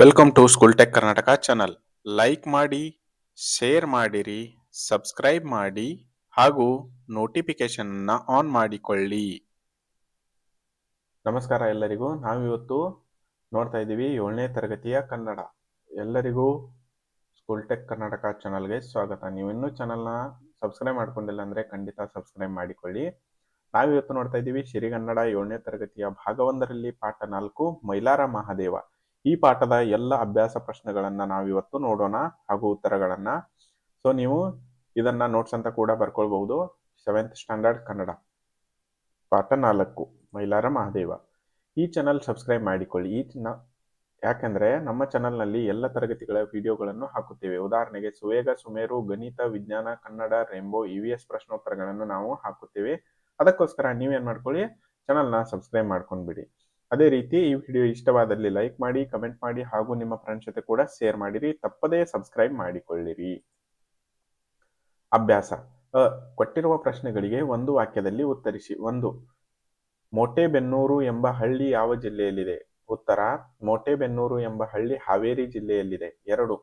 Welcome to school tech Karnataka channel like ಮಾಡಿ share ಮಾಡಿರಿ subscribe ಮಾಡಿ, ಹಾಗೂ ನೋಟಿಫಿಕೇಶನ್ ಆನ್ ಮಾಡಿಕೊಳ್ಳಿ. ನಮಸ್ಕಾರ ಎಲ್ಲರಿಗೂ. ನಾವಿವತ್ತು ನೋಡ್ತಾ ಇದ್ದೀವಿ ಏಳನೇ ತರಗತಿಯ ಕನ್ನಡ. ಎಲ್ಲರಿಗೂ ಸ್ಕೂಲ್ ಟೆಕ್ ಕರ್ನಾಟಕ ಚಾನಲ್ಗೆ ಸ್ವಾಗತ. ನೀವು ಇನ್ನೂ ಚಾನಲ್ನ ಸಬ್ಸ್ಕ್ರೈಬ್ ಮಾಡ್ಕೊಂಡಿಲ್ಲ ಅಂದರೆ ಖಂಡಿತ ಸಬ್ಸ್ಕ್ರೈಬ್ ಮಾಡಿಕೊಳ್ಳಿ. ನಾವಿವತ್ತು ನೋಡ್ತಾ ಇದ್ದೀವಿ ಸಿರಿಗನ್ನಡ ಏಳನೇ ತರಗತಿಯ ಭಾಗವೊಂದರಲ್ಲಿ ಪಾಠ ನಾಲ್ಕು, ಮೈಲಾರ ಮಹಾದೇವ. ಈ ಪಾಠದ ಎಲ್ಲ ಅಭ್ಯಾಸ ಪ್ರಶ್ನೆಗಳನ್ನ ನಾವಿವತ್ತು ನೋಡೋಣ ಹಾಗೂ ಉತ್ತರಗಳನ್ನ. ಸೊ ನೀವು ಇದನ್ನ ನೋಟ್ಸ್ ಅಂತ ಕೂಡ ಬರ್ಕೊಳ್ಬಹುದು. Seventh standard Kannada. ಪಾಠ ನಾಲ್ಕು, ಮೈಲಾರ ಮಹಾದೇವ. ಈ ಚಾನಲ್ ಸಬ್ಸ್ಕ್ರೈಬ್ ಮಾಡಿಕೊಳ್ಳಿ. ಈ ನ, ಯಾಕೆಂದ್ರೆ ನಮ್ಮ ಚಾನಲ್ನಲ್ಲಿ ಎಲ್ಲ ತರಗತಿಗಳ ವಿಡಿಯೋಗಳನ್ನು ಹಾಕುತ್ತೇವೆ. ಉದಾಹರಣೆಗೆ ಸುವೇಗ, ಸುಮೇರು, ಗಣಿತ, ವಿಜ್ಞಾನ, ಕನ್ನಡ ರೆಂಬೋ ಇ ವಿ ಎಸ್ ಪ್ರಶ್ನೋತ್ತರಗಳನ್ನು ನಾವು ಹಾಕುತ್ತೇವೆ. ಅದಕ್ಕೋಸ್ಕರ ನೀವೇನ್ ಮಾಡ್ಕೊಳ್ಳಿ? ಚಾನಲ್ನ ಸಬ್ಸ್ಕ್ರೈಬ್ ಮಾಡ್ಕೊಂಡ್ಬಿಡಿ. ಅದೇ ರೀತಿ ಈ ವಿಡಿಯೋ ಇಷ್ಟವಾದಲ್ಲಿ ಲೈಕ್ ಮಾಡಿ ಕಮೆಂಟ್ ಮಾಡಿ ಹಾಗೂ ನಿಮ್ಮ ಫ್ರೆಂಡ್ಸ್ ಜೊತೆ ಕೂಡ ಶೇರ್ ಮಾಡಿರಿ. ತಪ್ಪದೇ ಸಬ್ಸ್ಕ್ರೈಬ್ ಮಾಡಿಕೊಳ್ಳಿರಿ. ಅಭ್ಯಾಸ. ಕೊಟ್ಟಿರುವ ಪ್ರಶ್ನೆಗಳಿಗೆ ಒಂದು ವಾಕ್ಯದಲ್ಲಿ ಉತ್ತರಿಸಿ. ಒಂದು, ಮೋಟೆಬೆನ್ನೂರು ಎಂಬ ಹಳ್ಳಿ ಯಾವ ಜಿಲ್ಲೆಯಲ್ಲಿದೆ? ಉತ್ತರ, ಮೋಟೆಬೆನ್ನೂರು ಎಂಬ ಹಳ್ಳಿ ಹಾವೇರಿ ಜಿಲ್ಲೆಯಲ್ಲಿದೆ. ಎರಡು,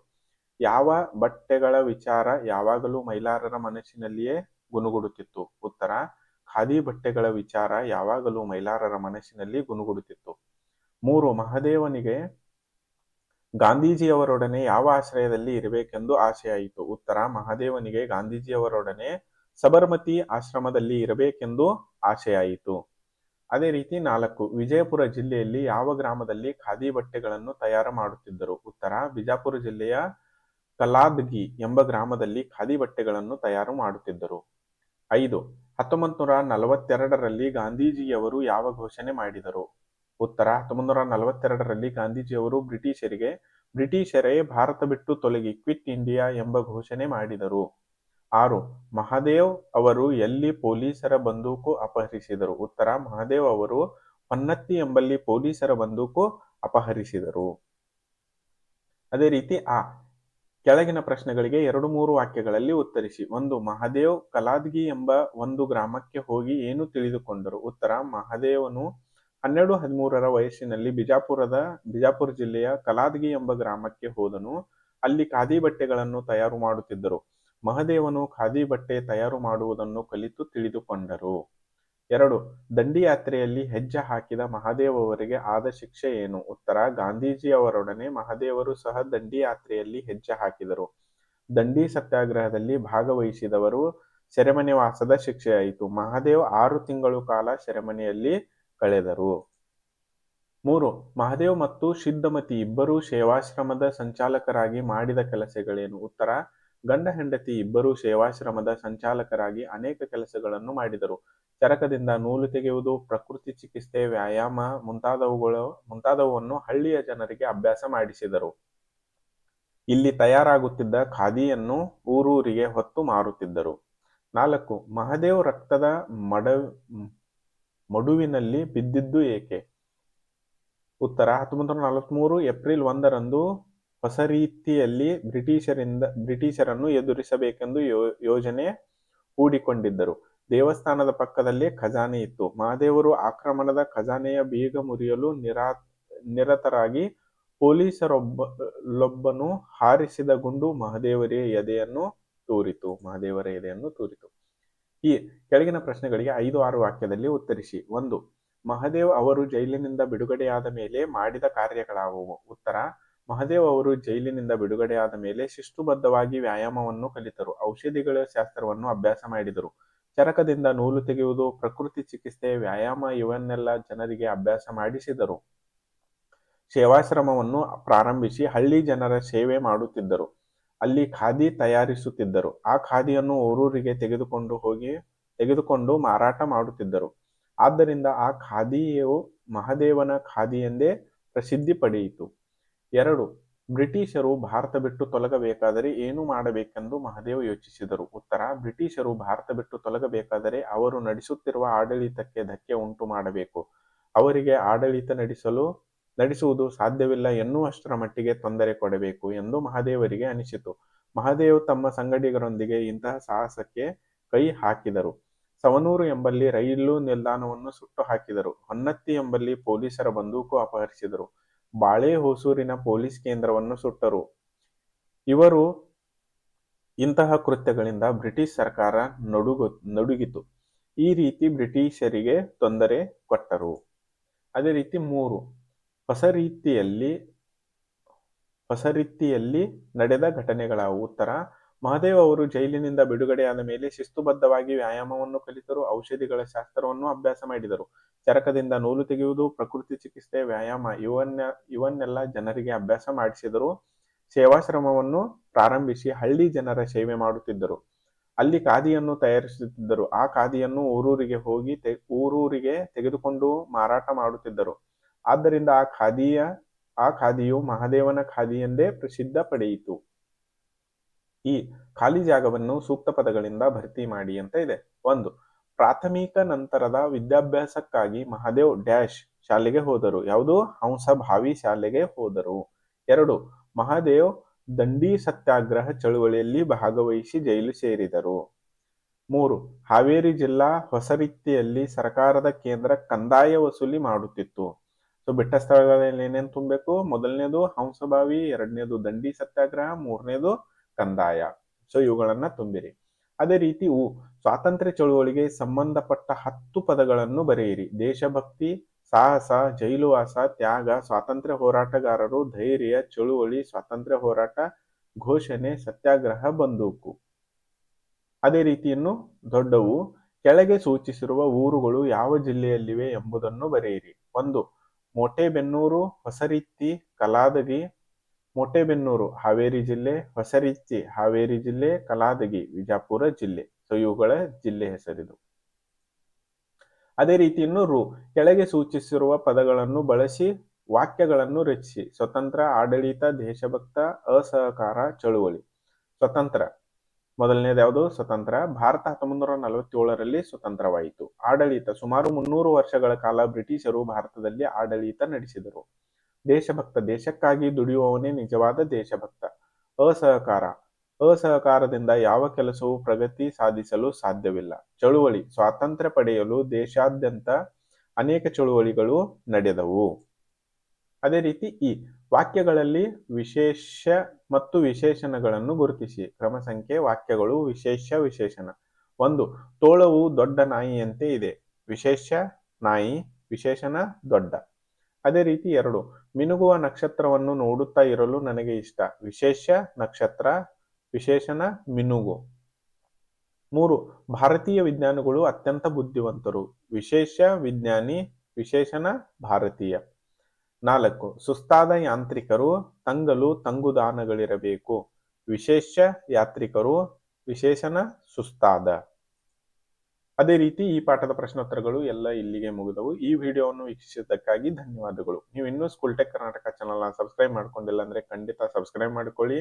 ಯಾವ ಬಟ್ಟೆಗಳ ವಿಚಾರ ಯಾವಾಗಲೂ ಮೈಲಾರರ ಮನಸ್ಸಿನಲ್ಲಿಯೇ ಗುನುಗುಡುತ್ತಿತ್ತು ಉತ್ತರ ಖಾದಿ ಬಟ್ಟೆಗಳ ವಿಚಾರ ಯಾವಾಗಲೂ ಮೈಲಾರರ ಮನಸ್ಸಿನಲ್ಲಿ ಗುನುಗುಡುತ್ತಿತ್ತು ಮೂರು, ಮಹದೇವನಿಗೆ ಗಾಂಧೀಜಿಯವರೊಡನೆ ಯಾವ ಆಶ್ರಯದಲ್ಲಿ ಇರಬೇಕೆಂದು ಆಸೆಯಾಯಿತು. ಉತ್ತರ, ಮಹಾದೇವನಿಗೆ ಗಾಂಧೀಜಿಯವರೊಡನೆ ಸಬರ್ಮತಿ ಆಶ್ರಮದಲ್ಲಿ ಇರಬೇಕೆಂದು ಆಸೆಯಾಯಿತು. ಅದೇ ರೀತಿ ನಾಲ್ಕು, ವಿಜಯಪುರ ಜಿಲ್ಲೆಯಲ್ಲಿ ಯಾವ ಗ್ರಾಮದಲ್ಲಿ ಖಾದಿ ಬಟ್ಟೆಗಳನ್ನು ತಯಾರು ಮಾಡುತ್ತಿದ್ದರು? ಉತ್ತರ, ಬಿಜಾಪುರ ಜಿಲ್ಲೆಯ ಕಲಾದ್ಗಿ ಎಂಬ ಗ್ರಾಮದಲ್ಲಿ ಖಾದಿ ಬಟ್ಟೆಗಳನ್ನು ತಯಾರು ಮಾಡುತ್ತಿದ್ದರು. ಐದು ಹತ್ತೊಂಬತ್ತು ನೂರ ನಲವತ್ತೆರಡರಲ್ಲಿ ಗಾಂಧೀಜಿಯವರು ಯಾವ ಘೋಷಣೆ ಮಾಡಿದರು? ಉತ್ತರ ಹತ್ತೊಂಬತ್ತು ನೂರ ನಲವತ್ತೆರಡರಲ್ಲಿ ಗಾಂಧೀಜಿಯವರು ಬ್ರಿಟಿಷರಿಗೆ, ಬ್ರಿಟಿಷರೇ ಭಾರತ ಬಿಟ್ಟು ತೊಲಗಿ ಕ್ವಿಟ್ ಇಂಡಿಯಾ ಎಂಬ ಘೋಷಣೆ ಮಾಡಿದರು. ಆರು, ಮಹಾದೇವ್ ಅವರು ಎಲ್ಲಿ ಪೊಲೀಸರ ಬಂದೂಕು ಅಪಹರಿಸಿದರು? ಉತ್ತರ, ಮಹಾದೇವ್ ಅವರು ಹೊನ್ನತ್ತಿ ಎಂಬಲ್ಲಿ ಪೊಲೀಸರ ಬಂದೂಕು ಅಪಹರಿಸಿದರು. ಅದೇ ರೀತಿ, ಆ ಕೆಳಗಿನ ಪ್ರಶ್ನೆಗಳಿಗೆ ಎರಡು ಮೂರು ವಾಕ್ಯಗಳಲ್ಲಿ ಉತ್ತರಿಸಿ. ಒಂದು, ಮಹಾದೇವ್ ಕಲಾದ್ಗಿ ಎಂಬ ಒಂದು ಗ್ರಾಮಕ್ಕೆ ಹೋಗಿ ಏನು ತಿಳಿದುಕೊಂಡರು? ಉತ್ತರ, ಮಹಾದೇವನು ಹನ್ನೆರಡು ಹದಿಮೂರರ ವಯಸ್ಸಿನಲ್ಲಿ ಬಿಜಾಪುರದ, ಬಿಜಾಪುರ ಜಿಲ್ಲೆಯ ಕಲಾದ್ಗಿ ಎಂಬ ಗ್ರಾಮಕ್ಕೆ ಹೋದನು. ಅಲ್ಲಿ ಖಾದಿ ಬಟ್ಟೆಗಳನ್ನು ತಯಾರು ಮಾಡುತ್ತಿದ್ದರು. ಮಹದೇವನು ಖಾದಿ ಬಟ್ಟೆ ತಯಾರು ಮಾಡುವುದನ್ನು ಕಲಿತು ತಿಳಿದುಕೊಂಡರು. ಎರಡು, ದಂಡಿಯಾತ್ರೆಯಲ್ಲಿ ಹೆಜ್ಜೆ ಹಾಕಿದ ಮಹಾದೇವ್ ಅವರಿಗೆ ಆದ ಶಿಕ್ಷೆ ಏನು? ಉತ್ತರ, ಗಾಂಧೀಜಿಯವರೊಡನೆ ಮಹಾದೇವರು ಸಹ ದಂಡಿಯಾತ್ರೆಯಲ್ಲಿ ಹೆಜ್ಜೆ ಹಾಕಿದರು. ದಂಡಿ ಸತ್ಯಾಗ್ರಹದಲ್ಲಿ ಭಾಗವಹಿಸಿದವರು ಸೆರೆಮನೆ ವಾಸದ ಶಿಕ್ಷೆಯಾಯಿತು. ಮಹಾದೇವ್ ಆರು ತಿಂಗಳು ಕಾಲ ಸೆರೆಮನೆಯಲ್ಲಿ ಕಳೆದರು. ಮೂರು, ಮಹಾದೇವ್ ಮತ್ತು ಸಿದ್ಧಮತಿ ಇಬ್ಬರೂ ಸೇವಾಶ್ರಮದ ಸಂಚಾಲಕರಾಗಿ ಮಾಡಿದ ಕೆಲಸಗಳೇನು? ಉತ್ತರ, ಗಂಡ ಹೆಂಡತಿ ಇಬ್ಬರೂ ಸೇವಾಶ್ರಮದ ಸಂಚಾಲಕರಾಗಿ ಅನೇಕ ಕೆಲಸಗಳನ್ನು ಮಾಡಿದರು. ಚರಕದಿಂದ ನೂಲು ತೆಗೆಯುವುದು, ಪ್ರಕೃತಿ ಚಿಕಿತ್ಸೆ, ವ್ಯಾಯಾಮ ಮುಂತಾದವುಗಳು ಮುಂತಾದವನ್ನು ಹಳ್ಳಿಯ ಜನರಿಗೆ ಅಭ್ಯಾಸ ಮಾಡಿಸಿದರು. ಇಲ್ಲಿ ತಯಾರಾಗುತ್ತಿದ್ದ ಖಾದಿಯನ್ನು ಊರೂರಿಗೆ ಹೊತ್ತು ಮಾರುತ್ತಿದ್ದರು. ನಾಲ್ಕು, ಮಹದೇವ್ ರಕ್ತದ ಮಡ, ಮಡುವಿನಲ್ಲಿ ಬಿದ್ದಿದ್ದು ಏಕೆ? ಉತ್ತರ, ಹತ್ತೊಂಬತ್ತು ನೂರ ನಲವತ್ಮೂರು ಏಪ್ರಿಲ್ ಒಂದರಂದು ಹೊಸ ರೀತಿಯಲ್ಲಿ ಬ್ರಿಟಿಷರಿಂದ, ಬ್ರಿಟಿಷರನ್ನು ಎದುರಿಸಬೇಕೆಂದು ಯೋ, ಯೋಜನೆ ಹೂಡಿಕೊಂಡಿದ್ದರು. ದೇವಸ್ಥಾನದ ಪಕ್ಕದಲ್ಲಿ ಖಜಾನೆ ಇತ್ತು. ಮಹಾದೇವರು ಆಕ್ರಮಣದ ಖಜಾನೆಯ ಬೀಗ ಮುರಿಯಲು ನಿರಾ, ನಿರತರಾಗಿ ಪೊಲೀಸರೊಬ್ಬಲೊಬ್ಬನು ಹಾರಿಸಿದ ಗುಂಡು ಮಹಾದೇವರ ಎದೆಯನ್ನು ತೂರಿತು. ಮಹಾದೇವರ ಎದೆಯನ್ನು ತೂರಿತು. ಈ ಕೆಳಗಿನ ಪ್ರಶ್ನೆಗಳಿಗೆ ಐದು, ಆರು ವಾಕ್ಯದಲ್ಲಿ ಉತ್ತರಿಸಿ. ಒಂದು, ಮಹದೇವ್ ಅವರು ಜೈಲಿನಿಂದ ಬಿಡುಗಡೆಯಾದ ಮೇಲೆ ಮಾಡಿದ ಕಾರ್ಯಗಳಾವುವು? ಉತ್ತರ, ಮಹದೇವ್ ಅವರು ಜೈಲಿನಿಂದ ಬಿಡುಗಡೆಯಾದ ಮೇಲೆ ಶಿಸ್ತುಬದ್ಧವಾಗಿ ವ್ಯಾಯಾಮವನ್ನು ಕಲಿತರು. ಔಷಧಿಗಳ ಶಾಸ್ತ್ರವನ್ನು ಅಭ್ಯಾಸ ಮಾಡಿದರು. ಚರಕದಿಂದ ನೂಲು ತೆಗೆಯುವುದು, ಪ್ರಕೃತಿ ಚಿಕಿತ್ಸೆ, ವ್ಯಾಯಾಮ, ಇವನ್ನೆಲ್ಲ ಜನರಿಗೆ ಅಭ್ಯಾಸ ಮಾಡಿಸಿದರು. ಸೇವಾಶ್ರಮವನ್ನು ಪ್ರಾರಂಭಿಸಿ ಹಳ್ಳಿ ಜನರ ಸೇವೆ ಮಾಡುತ್ತಿದ್ದರು. ಅಲ್ಲಿ ಖಾದಿ ತಯಾರಿಸುತ್ತಿದ್ದರು. ಆ ಖಾದಿಯನ್ನು ಊರೂರಿಗೆ ತೆಗೆದುಕೊಂಡು ಹೋಗಿ, ತೆಗೆದುಕೊಂಡು ಮಾರಾಟ ಮಾಡುತ್ತಿದ್ದರು. ಆದ್ದರಿಂದ ಆ ಖಾದಿಯು ಮಹದೇವನ ಖಾದಿ ಎಂದೇ ಪ್ರಸಿದ್ಧಿ ಪಡೆಯಿತು. ಎರಡು ಬ್ರಿಟಿಷರು ಭಾರತ ಬಿಟ್ಟು ತೊಲಗಬೇಕಾದರೆ ಏನು ಮಾಡಬೇಕೆಂದು ಮಹದೇವ್ ಯೋಚಿಸಿದರು. ಉತ್ತರ, ಬ್ರಿಟಿಷರು ಭಾರತ ಬಿಟ್ಟು ತೊಲಗಬೇಕಾದರೆ ಅವರು ನಡೆಸುತ್ತಿರುವ ಆಡಳಿತಕ್ಕೆ ಧಕ್ಕೆ ಉಂಟು ಮಾಡಬೇಕು. ಅವರಿಗೆ ಆಡಳಿತ ನಡೆಸಲು, ನಡೆಸುವುದು ಸಾಧ್ಯವಿಲ್ಲ ಎನ್ನುವಷ್ಟರ ಮಟ್ಟಿಗೆ ತೊಂದರೆ ಕೊಡಬೇಕು ಎಂದು ಮಹಾದೇವರಿಗೆ ಅನಿಸಿತು. ಮಹಾದೇವ್ ತಮ್ಮ ಸಂಗಡಿಗರೊಂದಿಗೆ ಇಂತಹ ಸಾಹಸಕ್ಕೆ ಕೈ ಹಾಕಿದರು. ಸವನೂರು ಎಂಬಲ್ಲಿ ರೈಲು ನಿಲ್ದಾಣವನ್ನು ಸುಟ್ಟು ಹಾಕಿದರು. ಹೊನ್ನತ್ತಿ ಎಂಬಲ್ಲಿ ಪೊಲೀಸರ ಬಂದೂಕು ಅಪಹರಿಸಿದರು. ಬಾಳೆಹೊಸೂರಿನ ಪೊಲೀಸ್ ಕೇಂದ್ರವನ್ನು ಸುಟ್ಟರು. ಇವರು ಇಂತಹ ಕೃತ್ಯಗಳಿಂದ ಬ್ರಿಟಿಷ್ ಸರ್ಕಾರ ನಡುಗು, ನಡುಗಿತು. ಈ ರೀತಿ ಬ್ರಿಟಿಷರಿಗೆ ತೊಂದರೆ ಕೊಟ್ಟರು. ಅದೇ ರೀತಿ ಮೂರು, ಹೊಸ ರೀತಿಯಲ್ಲಿ ಹೊಸ ರೀತಿಯಲ್ಲಿ ನಡೆದ ಘಟನೆಗಳ ಉತ್ತರ ಮಹದೇವ್ ಅವರು ಜೈಲಿನಿಂದ ಬಿಡುಗಡೆಯಾದ ಮೇಲೆ ಶಿಸ್ತುಬದ್ಧವಾಗಿ ವ್ಯಾಯಾಮವನ್ನು ಕಲಿತರು, ಔಷಧಿಗಳ ಶಾಸ್ತ್ರವನ್ನು ಅಭ್ಯಾಸ ಮಾಡಿದರು. ಚರಕದಿಂದ ನೂಲು ತೆಗೆಯುವುದು, ಪ್ರಕೃತಿ ಚಿಕಿತ್ಸೆ, ವ್ಯಾಯಾಮ ಇವನ್ನ, ಇವನ್ನೆಲ್ಲ ಜನರಿಗೆ ಅಭ್ಯಾಸ ಮಾಡಿಸಿದರು. ಸೇವಾಶ್ರಮವನ್ನು ಪ್ರಾರಂಭಿಸಿ ಹಳ್ಳಿ ಜನರ ಸೇವೆ ಮಾಡುತ್ತಿದ್ದರು. ಅಲ್ಲಿ ಖಾದಿಯನ್ನು ತಯಾರಿಸುತ್ತಿದ್ದರು. ಆ ಖಾದಿಯನ್ನು ಊರೂರಿಗೆ ಹೋಗಿ ತೆ, ಊರೂರಿಗೆ ತೆಗೆದುಕೊಂಡು ಮಾರಾಟ ಮಾಡುತ್ತಿದ್ದರು. ಆದ್ದರಿಂದ ಆ ಖಾದಿಯ, ಆ ಖಾದಿಯು ಮಹಾದೇವನ ಖಾದಿ ಎಂದೇ ಪ್ರಸಿದ್ಧ ಪಡೆಯಿತು. ಈ ಖಾಲಿ ಜಾಗವನ್ನು ಸೂಕ್ತ ಪದಗಳಿಂದ ಭರ್ತಿ ಮಾಡಿ ಅಂತ ಇದೆ. ಒಂದು, ಪ್ರಾಥಮಿಕ ನಂತರದ ವಿದ್ಯಾಭ್ಯಾಸಕ್ಕಾಗಿ ಮಹಾದೇವ್ ಡ್ಯಾಶ್ ಶಾಲೆಗೆ ಹೋದರು. ಯಾವುದು? ಹಂಸಭಾವಿ ಶಾಲೆಗೆ ಹೋದರು. ಎರಡು, ಮಹಾದೇವ್ ದಂಡಿ ಸತ್ಯಾಗ್ರಹ ಚಳುವಳಿಯಲ್ಲಿ ಭಾಗವಹಿಸಿ ಜೈಲು ಸೇರಿದರು. ಮೂರು, ಹಾವೇರಿ ಜಿಲ್ಲಾ ಹೊಸ ರೀತಿಯಲ್ಲಿ ಸರ್ಕಾರದ ಕೇಂದ್ರ ಕಂದಾಯ ವಸೂಲಿ ಮಾಡುತ್ತಿತ್ತು. ಸೊ ಬಿಟ್ಟ ಸ್ಥಳಗಳಲ್ಲಿ ಏನೇನು ತುಂಬಬೇಕು? ಮೊದಲನೇದು ಹಂಸಭಾವಿ, ಎರಡನೇದು ದಂಡಿ ಸತ್ಯಾಗ್ರಹ, ಮೂರನೇದು ಕಂದಾಯ. ಸೊ ಇವುಗಳನ್ನ ತುಂಬಿರಿ. ಅದೇ ರೀತಿ ಉ, ಸ್ವಾತಂತ್ರ್ಯ ಚಳುವಳಿಗೆ ಸಂಬಂಧಪಟ್ಟ ಹತ್ತು ಪದಗಳನ್ನು ಬರೆಯಿರಿ. ದೇಶಭಕ್ತಿ, ಸಾಹಸ, ಜೈಲುವಾಸ, ತ್ಯಾಗ, ಸ್ವಾತಂತ್ರ್ಯ ಹೋರಾಟಗಾರರು, ಧೈರ್ಯ, ಚಳುವಳಿ, ಸ್ವಾತಂತ್ರ್ಯ ಹೋರಾಟ, ಘೋಷಣೆ, ಸತ್ಯಾಗ್ರಹ, ಬಂದೂಕು. ಅದೇ ರೀತಿಯನ್ನು ದೊಡ್ಡವು, ಕೆಳಗೆ ಸೂಚಿಸಿರುವ ಊರುಗಳು ಯಾವ ಜಿಲ್ಲೆಯಲ್ಲಿವೆ ಎಂಬುದನ್ನು ಬರೆಯಿರಿ. ಒಂದು, ಮೋಟೆಬೆನ್ನೂರು, ಹೊಸರಿತ್ತಿ, ಕಲಾದಗಿ ಮೋಟೆಬೆನ್ನೂರು ಹಾವೇರಿ ಜಿಲ್ಲೆ, ಹೊಸರಿಚ್ಚಿ, ಹಾವೇರಿ ಜಿಲ್ಲೆ, ಕಲಾದಗಿ, ವಿಜಾಪುರ ಜಿಲ್ಲೆ. ಸೊ, ಇವುಗಳ ಜಿಲ್ಲೆ ಹೆಸರಿದು. ಅದೇ ರೀತಿ ಇನ್ನು ರು ಕೆಳಗೆ ಸೂಚಿಸಿರುವ ಪದಗಳನ್ನು ಬಳಸಿ, ವಾಕ್ಯಗಳನ್ನು ರಚಿಸಿ. ಸ್ವತಂತ್ರ, ಆಡಳಿತ, ದೇಶಭಕ್ತ, ಅಸಹಕಾರ, ಚಳುವಳಿ. ಸ್ವತಂತ್ರ. ಮೊದಲನೇದು ಯಾವುದು? ಸ್ವತಂತ್ರ. ಭಾರತ ಹತ್ತೊಂಬತ್ತು ನಲವತ್ತೇಳರಲ್ಲಿ ಸ್ವತಂತ್ರವಾಯಿತು. ಆಡಳಿತ. ಸುಮಾರು ಮುನ್ನೂರು ವರ್ಷಗಳ ಕಾಲ ಬ್ರಿಟಿಷರು ಭಾರತದಲ್ಲಿ ಆಡಳಿತ ನಡೆಸಿದರು. ದೇಶಭಕ್ತ, ದೇಶಕ್ಕಾಗಿ ದುಡಿಯುವವನೇ ನಿಜವಾದ ದೇಶಭಕ್ತ. ಅಸಹಕಾರ. ಅಸಹಕಾರದಿಂದ ಯಾವ ಕೆಲಸವೂ ಪ್ರಗತಿ ಸಾಧಿಸಲು ಸಾಧ್ಯವಿಲ್ಲ. ಚಳುವಳಿ. ಸ್ವಾತಂತ್ರ್ಯ ಪಡೆಯಲು ದೇಶಾದ್ಯಂತ ಅನೇಕ ಚಳುವಳಿಗಳು ನಡೆದವು. ಅದೇ ರೀತಿ ಈ ವಾಕ್ಯಗಳಲ್ಲಿ ವಿಶೇಷ ಮತ್ತು ವಿಶೇಷಣಗಳನ್ನು ಗುರುತಿಸಿ. ಕ್ರಮ ಸಂಖ್ಯೆ ವಾಕ್ಯಗಳು ವಿಶೇಷ, ವಿಶೇಷಣ. ಒಂದು, ತೋಳವು ದೊಡ್ಡ ನಾಯಿಯಂತೆ ಇದೆ. ವಿಶೇಷ ನಾಯಿ, ವಿಶೇಷಣ ದೊಡ್ಡ. ಅದೇ ರೀತಿ ಎರಡು ಮಿನುಗುವ ನಕ್ಷತ್ರವನ್ನು ನೋಡುತ್ತಾ ಇರಲು ನನಗೆ ಇಷ್ಟ. ವಿಶೇಷ ನಕ್ಷತ್ರ, ವಿಶೇಷನ ಮಿನುಗು. ಮೂರು, ಭಾರತೀಯ ವಿಜ್ಞಾನಿಗಳು ಅತ್ಯಂತ ಬುದ್ಧಿವಂತರು. ವಿಶೇಷ ವಿಜ್ಞಾನಿ, ವಿಶೇಷನ ಭಾರತೀಯ. ನಾಲ್ಕು, ಸುಸ್ತಾದ ಯಾಂತ್ರಿಕರು, ತಂಗಲು ತಂಗುದಾನಗಳಿರಬೇಕು. ವಿಶೇಷ ಯಾತ್ರಿಕರು, ವಿಶೇಷನ ಸುಸ್ತಾದ. ಅದೇ ರೀತಿ ಈ ಪಾಠದ ಪ್ರಶ್ನೋತ್ತರಗಳು ಎಲ್ಲ ಇಲ್ಲಿಗೆ ಮುಗಿದವು. ಈ ವಿಡಿಯೋವನ್ನು ವೀಕ್ಷಿಸಿದ್ದಕ್ಕಾಗಿ ಧನ್ಯವಾದಗಳು. ನೀವು ಇನ್ನೂ ಸ್ಕೂಲ್ ಟೆಕ್ ಕರ್ನಾಟಕ ಚಾನಲ್ನ ಸಬ್ಸ್ಕ್ರೈಬ್ ಮಾಡ್ಕೊಂಡಿಲ್ಲ ಅಂದ್ರೆ ಖಂಡಿತ ಸಬ್ಸ್ಕ್ರೈಬ್ ಮಾಡ್ಕೊಳ್ಳಿ.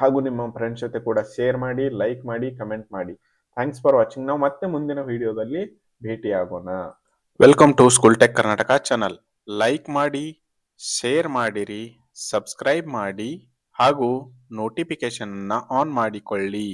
ಹಾಗೂ ನಿಮ್ಮ ಫ್ರೆಂಡ್ಸ್ ಜೊತೆ ಕೂಡ ಶೇರ್ ಮಾಡಿ ಲೈಕ್ ಮಾಡಿ ಕಮೆಂಟ್ ಮಾಡಿ. ಥ್ಯಾಂಕ್ಸ್ ಫಾರ್ ವಾಚಿಂಗ್ ನಾವು ಮತ್ತೆ ಮುಂದಿನ ವಿಡಿಯೋದಲ್ಲಿ ಭೇಟಿಯಾಗೋಣ. Welcome to school tech Karnataka channel like ಮಾಡಿ ಶೇರ್ ಮಾಡಿರಿ ಸಬ್ಸ್ಕ್ರೈಬ್ ಮಾಡಿ ಹಾಗೂ ನೋಟಿಫಿಕೇಶನ್ ಆನ್ ಮಾಡಿಕೊಳ್ಳಿ.